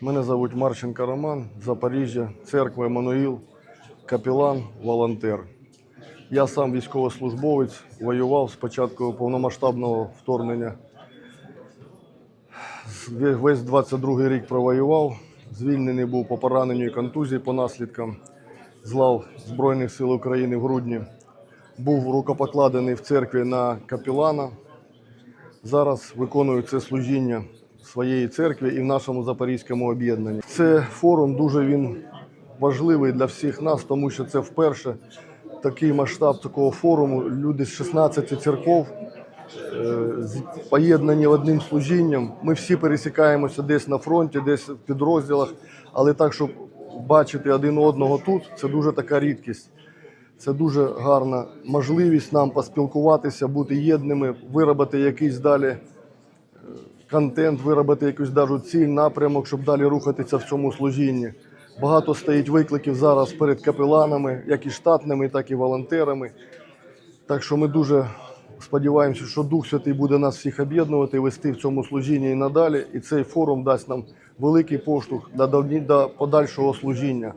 Мене звуть Марченко Роман, Запоріжжя, церква Еммануїл, капелан, волонтер. Я сам військовослужбовець, воював з початку повномасштабного вторгнення. Весь 22 рік провоював, звільнений був по пораненню і контузії по наслідкам з Збройних сил України в грудні. Був рукопокладений в церкві на капелана. Зараз виконую це служіння своєї церкві і в нашому запорізькому об'єднанні. Це форум дуже він важливий для всіх нас, тому що це вперше такий масштаб такого форуму. Люди з 16 церков е, поєднані одним служінням. Ми всі пересікаємося десь на фронті, десь в підрозділах, але так, щоб бачити один одного тут, це дуже така рідкість. Це дуже гарна можливість нам поспілкуватися, бути єдними, виробити якийсь далі контент, виробити якусь даже ціль, напрямок, щоб далі рухатися в цьому служінні. Багато стоїть викликів зараз перед капеланами, як і штатними, так і волонтерами. Так що ми дуже сподіваємося, що Дух Святий буде нас всіх об'єднувати, вести в цьому служінні і надалі. І цей форум дасть нам великий поштовх до подальшого служіння.